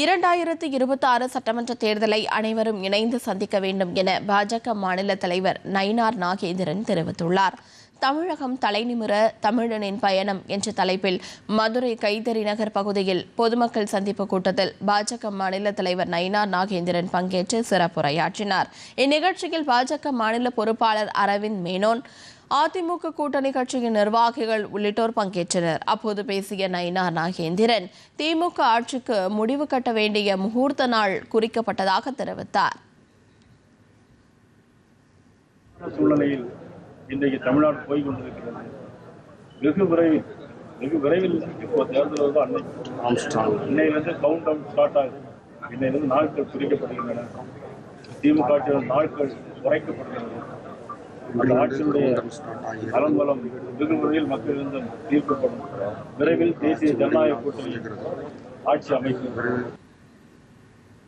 இரண்டாயிரத்து இருபத்தி ஆறு சட்டமன்ற தேர்தலை அனைவரும் இணைந்து சந்திக்க வேண்டும் என பாஜக மாநில தலைவர் நயினார் நாகேந்திரன் தெரிவித்துள்ளார். தமிழகம் தலைநிமிர தமிழனின் பயணம் என்ற தலைப்பில் மதுரை கைதறி நகர் பகுதியில் பொதுமக்கள் சந்திப்பு கூட்டத்தில் பாஜக மாநில தலைவர் நயினார் நாகேந்திரன் பங்கேற்று சிறப்புரையாற்றினார். இந்நிகழ்ச்சியில் பாஜக மாநில பொறுப்பாளர் அரவிந்த் மேனோன் அதிமுக கூட்டணி கட்சியின் நிர்வாகிகள் உள்ளிட்டோர் பங்கேற்றனர். அப்போது பேசிய நயினார் நாகேந்திரன் திமுக ஆட்சிக்கு முடிவு கட்ட வேண்டிய முகூர்த்த நாள் குறிக்கப்பட்டதாக தெரிவித்தார். சூழ்நிலையில் இன்றைக்கு தமிழ்நாடு போய் கொண்டிருக்கிறது. வெகு விரைவில் வெகு விரைவில் இப்போ தேர்தல் வந்து அன்னைக்கு இன்னையிலிருந்து கவுண்ட் டவுன் ஸ்டார்ட் ஆகுது. இன்னையிலிருந்து நாட்கள் குறிக்கப்படுகின்றன திமுக நாட்கள் குறைக்கப்படுகின்றன. அந்த ஆட்சியுடைய அலம்பலம் வெகுமுறையில் மக்கள் மக்களிடம் தீர்க்கப்படும் விரைவில் தேசிய ஜனநாயக கூட்டணி ஆட்சி அமைக்கும்.